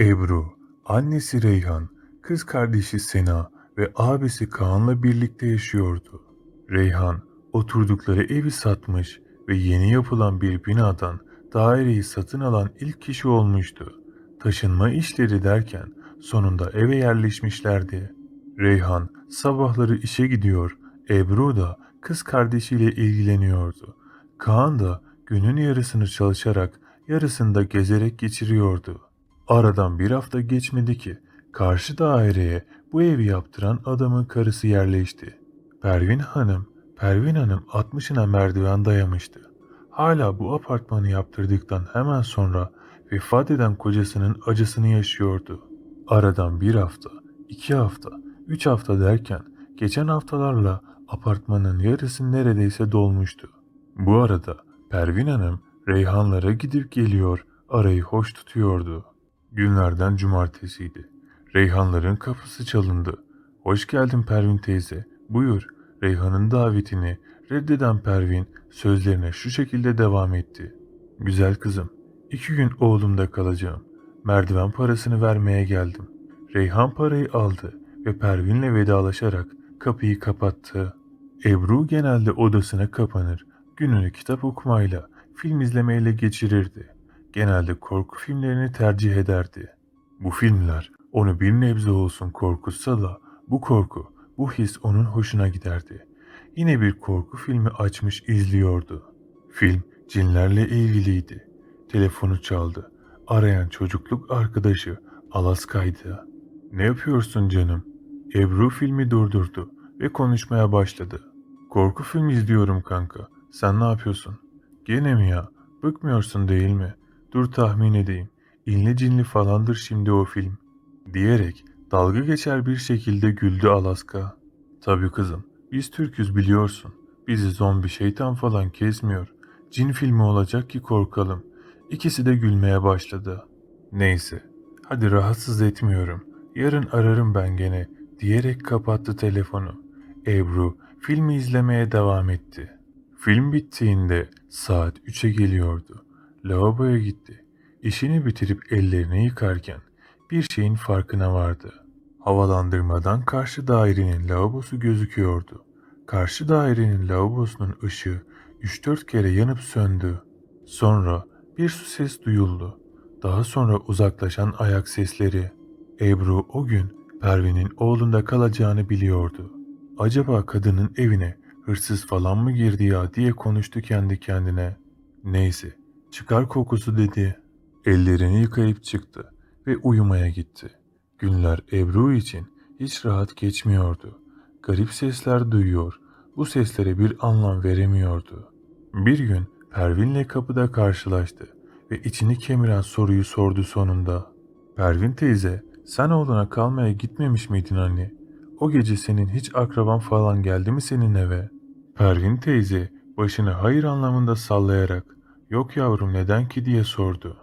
Ebru, annesi Reyhan, kız kardeşi Sena ve abisi Kaan'la birlikte yaşıyordu. Reyhan, oturdukları evi satmış ve yeni yapılan bir binadan daireyi satın alan ilk kişi olmuştu. Taşınma işleri derken sonunda eve yerleşmişlerdi. Reyhan sabahları işe gidiyor, Ebru da kız kardeşiyle ilgileniyordu. Kaan da günün yarısını çalışarak yarısını da gezerek geçiriyordu. Aradan bir hafta geçmedi ki karşı daireye bu evi yaptıran adamın karısı yerleşti. Pervin Hanım, Pervin Hanım 60'ına merdiven dayamıştı. Hala bu apartmanı yaptırdıktan hemen sonra vefat eden kocasının acısını yaşıyordu. Aradan bir hafta, iki hafta, üç hafta derken geçen haftalarla apartmanın yarısı neredeyse dolmuştu. Bu arada Pervin Hanım Reyhanlara gidip geliyor, arayı hoş tutuyordu. Günlerden cumartesiydi. Reyhanların kapısı çalındı. Hoş geldin Pervin teyze. Buyur. Reyhan'ın davetini reddeden Pervin sözlerine şu şekilde devam etti. Güzel kızım, iki gün oğlumda kalacağım. Merdiven parasını vermeye geldim. Reyhan parayı aldı ve Pervin'le vedalaşarak kapıyı kapattı. Ebru genelde odasına kapanır, gününü kitap okumayla, film izlemeyle geçirirdi. Genelde korku filmlerini tercih ederdi. Bu filmler onu bir nebze olsun korkutsa da bu korku, bu his onun hoşuna giderdi. Yine bir korku filmi açmış izliyordu. Film cinlerle ilgiliydi. Telefonu çaldı. Arayan çocukluk arkadaşı Alaska'ydı. Ne yapıyorsun canım? Ebru filmi durdurdu ve konuşmaya başladı. Korku filmi izliyorum kanka. Sen ne yapıyorsun? Gene mi ya? Bıkmıyorsun değil mi? Dur tahmin edeyim. İnli cinli falandır şimdi o film. Diyerek dalga geçer bir şekilde güldü Alaska. Tabii kızım. Biz Türküz biliyorsun. Bizi zombi şeytan falan kesmiyor. Cin filmi olacak ki korkalım. İkisi de gülmeye başladı. Neyse. Hadi rahatsız etmiyorum. Yarın ararım ben gene diyerek kapattı telefonu. Ebru filmi izlemeye devam etti. Film bittiğinde saat 3'e geliyordu. Lavaboya gitti. İşini bitirip ellerini yıkarken bir şeyin farkına vardı. Havalandırmadan karşı dairenin lavabosu gözüküyordu. Karşı dairenin lavabosunun ışığı 3-4 kere yanıp söndü. Sonra bir su ses duyuldu. Daha sonra uzaklaşan ayak sesleri. Ebru o gün Pervin'in oğlunda kalacağını biliyordu. Acaba kadının evine hırsız falan mı girdi ya diye konuştu kendi kendine. Neyse çıkar kokusu dedi. Ellerini yıkayıp çıktı ve uyumaya gitti. Günler Ebru için hiç rahat geçmiyordu. Garip sesler duyuyor, bu seslere bir anlam veremiyordu. Bir gün Pervin'le kapıda karşılaştı ve içini kemiren soruyu sordu sonunda. Pervin teyze, sen oğluna kalmaya gitmemiş miydin anne? O gece senin hiç akraban falan geldi mi senin eve? Pervin teyze başını hayır anlamında sallayarak yok yavrum neden ki diye sordu.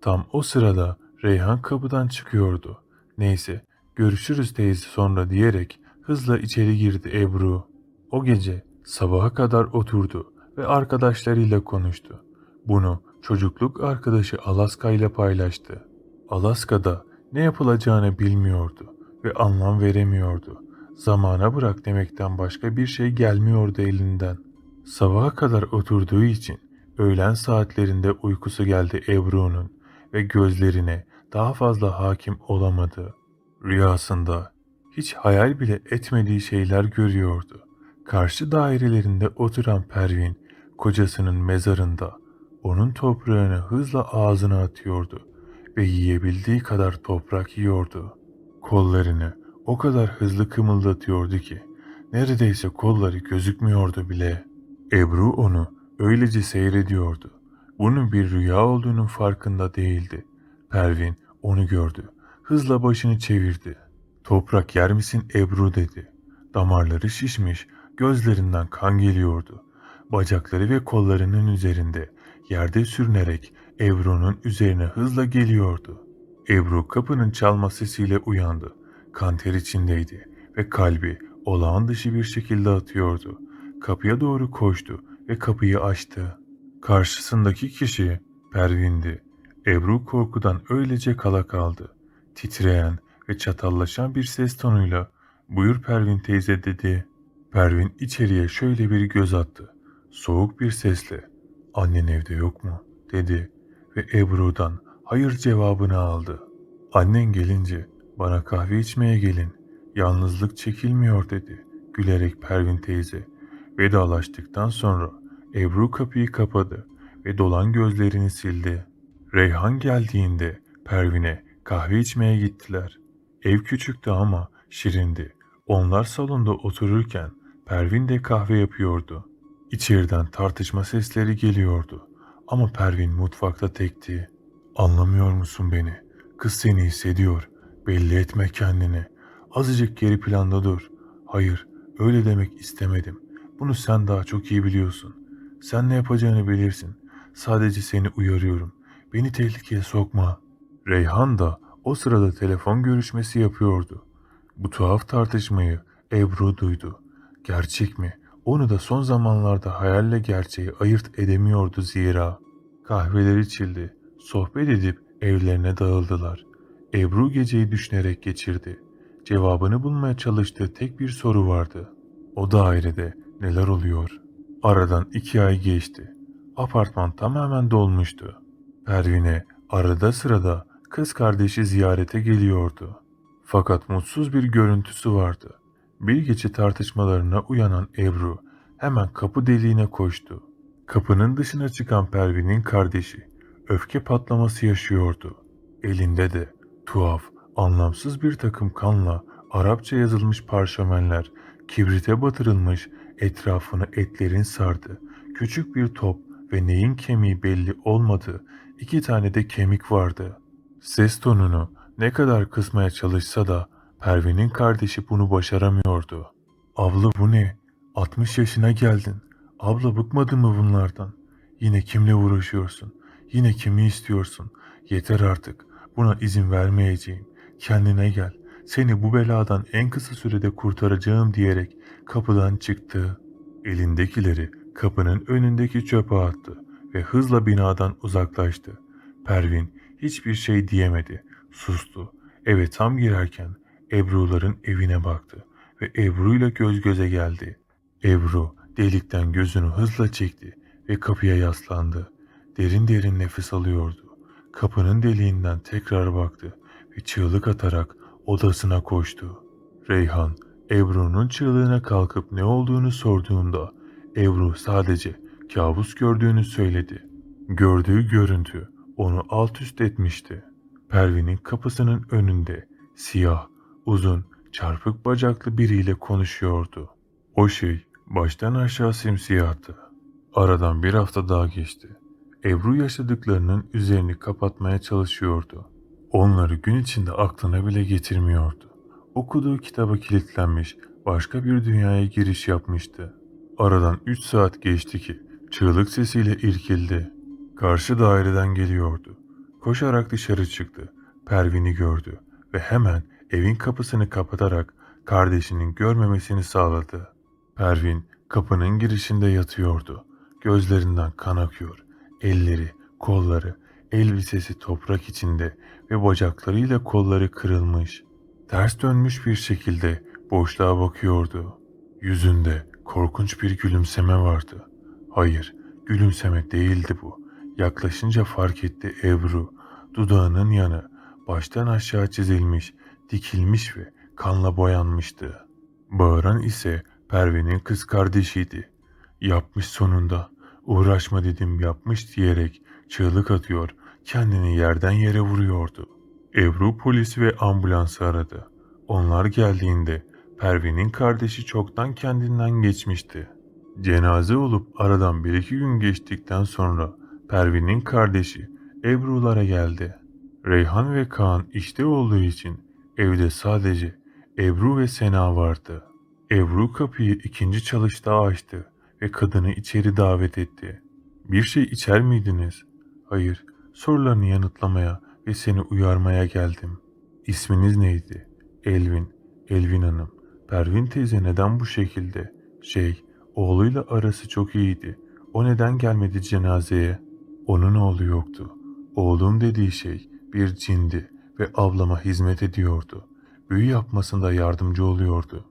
Tam o sırada Reyhan kapıdan çıkıyordu. Neyse görüşürüz teyze sonra diyerek hızla içeri girdi Ebru. O gece sabaha kadar oturdu ve arkadaşlarıyla konuştu. Bunu çocukluk arkadaşı Alaska ile paylaştı. Alaska'da ne yapılacağını bilmiyordu ve anlam veremiyordu. Zamana bırak demekten başka bir şey gelmiyordu elinden. Sabaha kadar oturduğu için öğlen saatlerinde uykusu geldi Ebru'nun ve gözlerine daha fazla hakim olamadı. Rüyasında hiç hayal bile etmediği şeyler görüyordu. Karşı dairelerinde oturan Pervin, kocasının mezarında onun toprağını hızla ağzına atıyordu ve yiyebildiği kadar toprak yiyordu. Kollarını o kadar hızlı kımıldatıyordu ki neredeyse kolları gözükmüyordu bile. Ebru onu öylece seyrediyordu. Bunun bir rüya olduğunun farkında değildi. Pervin onu gördü. Hızla başını çevirdi. Toprak yer misin Ebru dedi. Damarları şişmiş, gözlerinden kan geliyordu. Bacakları ve kollarının üzerinde yerde sürünerek Ebru'nun üzerine hızla geliyordu. Ebru kapının çalma sesiyle uyandı. Kanter içindeydi ve kalbi olağan dışı bir şekilde atıyordu. Kapıya doğru koştu ve kapıyı açtı. Karşısındaki kişi Pervin'di. Ebru korkudan öylece kala kaldı. titreyen ve çatallaşan bir ses tonuyla "Buyur Pervin teyze" dedi. Pervin içeriye şöyle bir göz attı. Soğuk bir sesle "Annen evde yok mu?" dedi ve Ebru'dan hayır cevabını aldı. Annen gelince bana kahve içmeye gelin. Yalnızlık çekilmiyor dedi gülerek Pervin teyze. Vedalaştıktan sonra Ebru kapıyı kapadı ve dolan gözlerini sildi. Reyhan geldiğinde Pervin'e kahve içmeye gittiler. Ev küçüktü ama şirindi. Onlar salonda otururken Pervin de kahve yapıyordu. İçeriden tartışma sesleri geliyordu. Ama Pervin mutfakta tekti. Anlamıyor musun beni? Kız seni hissediyor. Belli etme kendini. Azıcık geri planda dur. Hayır, öyle demek istemedim. Bunu sen daha çok iyi biliyorsun. Sen ne yapacağını bilirsin. Sadece seni uyarıyorum. Beni tehlikeye sokma. Reyhan da o sırada telefon görüşmesi yapıyordu. Bu tuhaf tartışmayı Ebru duydu. Gerçek mi? Onu da son zamanlarda hayalle gerçeği ayırt edemiyordu zira. Kahveler içildi. Sohbet edip evlerine dağıldılar. Ebru geceyi düşünerek geçirdi. Cevabını bulmaya çalıştığı tek bir soru vardı. O dairede neler oluyor? Aradan iki ay geçti. Apartman tamamen dolmuştu. Pervine arada sırada kız kardeşi ziyarete geliyordu. Fakat mutsuz bir görüntüsü vardı. Bir gece tartışmalarına uyanan Ebru hemen kapı deliğine koştu. Kapının dışına çıkan Pervin'in kardeşi öfke patlaması yaşıyordu. Elinde de tuhaf, anlamsız bir takım kanla Arapça yazılmış parşömenler, kibrite batırılmış, etrafını etlerin sardı. Küçük bir top ve neyin kemiği belli olmadı. İki tane de kemik vardı. Ses tonunu ne kadar kısmaya çalışsa da Pervin'in kardeşi bunu başaramıyordu. Abla bu ne? 60 yaşına geldin. Abla bıkmadın mı bunlardan? Yine kimle uğraşıyorsun? Yine kimi istiyorsun? Yeter artık. Buna izin vermeyeceğim. Kendine gel. Seni bu beladan en kısa sürede kurtaracağım diyerek kapıdan çıktı. Elindekileri kapının önündeki çöpe attı ve hızla binadan uzaklaştı. Pervin hiçbir şey diyemedi. Sustu. Eve tam girerken Ebru'ların evine baktı ve Ebru ile göz göze geldi. Ebru delikten gözünü hızla çekti ve kapıya yaslandı. Derin derin nefes alıyordu. Kapının deliğinden tekrar baktı ve çığlık atarak odasına koştu. Reyhan, Ebru'nun çığlığına kalkıp ne olduğunu sorduğunda Ebru sadece kabus gördüğünü söyledi. Gördüğü görüntü onu alt üst etmişti. Pervin'in kapısının önünde siyah, uzun, çarpık bacaklı biriyle konuşuyordu. O şey baştan aşağı simsiyahtı. Aradan bir hafta daha geçti. Ebru yaşadıklarının üzerini kapatmaya çalışıyordu. Onları gün içinde aklına bile getirmiyordu. Okuduğu kitaba kilitlenmiş, başka bir dünyaya giriş yapmıştı. Aradan üç saat geçti ki çığlık sesiyle irkildi. Karşı daireden geliyordu. Koşarak dışarı çıktı. Pervin'i gördü ve hemen evin kapısını kapatarak kardeşinin görmemesini sağladı. Pervin kapının girişinde yatıyordu. Gözlerinden kan akıyor. Elleri, kolları, elbisesi toprak içinde ve bacaklarıyla kolları kırılmış. Ters dönmüş bir şekilde boşluğa bakıyordu. Yüzünde korkunç bir gülümseme vardı. Hayır, gülümseme değildi bu. Yaklaşınca fark etti Ebru. Dudağının yanı baştan aşağı çizilmiş, dikilmiş ve kanla boyanmıştı. Bağıran ise Pervin'in kız kardeşiydi. Yapmış sonunda. Uğraşma dedim yapmış diyerek çığlık atıyor, kendini yerden yere vuruyordu. Ebru polisi ve ambulansı aradı. Onlar geldiğinde Pervin'in kardeşi çoktan kendinden geçmişti. Cenaze olup aradan bir iki gün geçtikten sonra Pervin'in kardeşi Ebru'lara geldi. Reyhan ve Kaan işte olduğu için evde sadece Ebru ve Sena vardı. Ebru kapıyı ikinci çalışta açtı ve kadını içeri davet etti. Bir şey içer miydiniz? Hayır, sorularını yanıtlamaya ve seni uyarmaya geldim. İsminiz neydi? Elvin, Elvin Hanım. Pervin teyze neden bu şekilde? Şey, oğluyla arası çok iyiydi. O neden gelmedi cenazeye? Onun oğlu yoktu. Oğlum dediği şey bir cindi ve ablama hizmet ediyordu. Büyü yapmasında yardımcı oluyordu.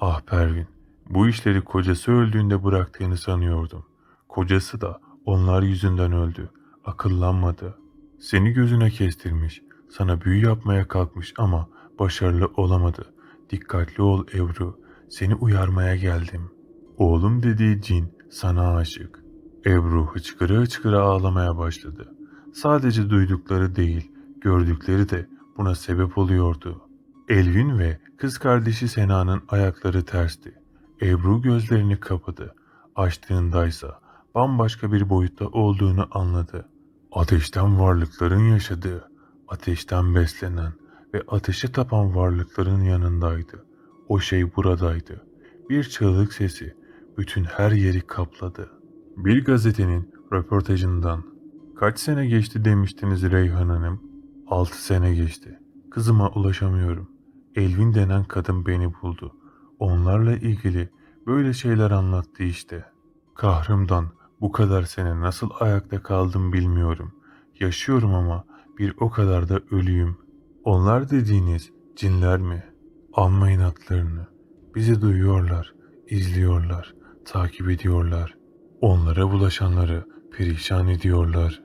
Ah Pervin, bu işleri kocası öldüğünde bıraktığını sanıyordum. Kocası da onlar yüzünden öldü. Akıllanmadı. Seni gözüne kestirmiş. Sana büyü yapmaya kalkmış ama başarılı olamadı. Dikkatli ol Ebru. Seni uyarmaya geldim. Oğlum dediği cin sana aşık. Ebru hıçkıra hıçkıra ağlamaya başladı. Sadece duydukları değil, gördükleri de buna sebep oluyordu. Elvin ve kız kardeşi Sena'nın ayakları tersti. Ebru gözlerini kapadı. Açtığındaysa bambaşka bir boyutta olduğunu anladı. Ateşten varlıkların yaşadığı, ateşten beslenen ve ateşe tapan varlıkların yanındaydı. O şey buradaydı. Bir çığlık sesi bütün her yeri kapladı. Bir gazetenin röportajından kaç sene geçti demiştiniz Reyhan Hanım? Altı sene geçti. Kızıma ulaşamıyorum. Elvin denen kadın beni buldu. Onlarla ilgili böyle şeyler anlattı işte. Kahrımdan bu kadar sene nasıl ayakta kaldım bilmiyorum. Yaşıyorum ama bir o kadar da ölüyüm. Onlar dediğiniz cinler mi? Almayın atlarını. Bizi duyuyorlar, izliyorlar, takip ediyorlar. Onlara bulaşanları perişan ediyorlar.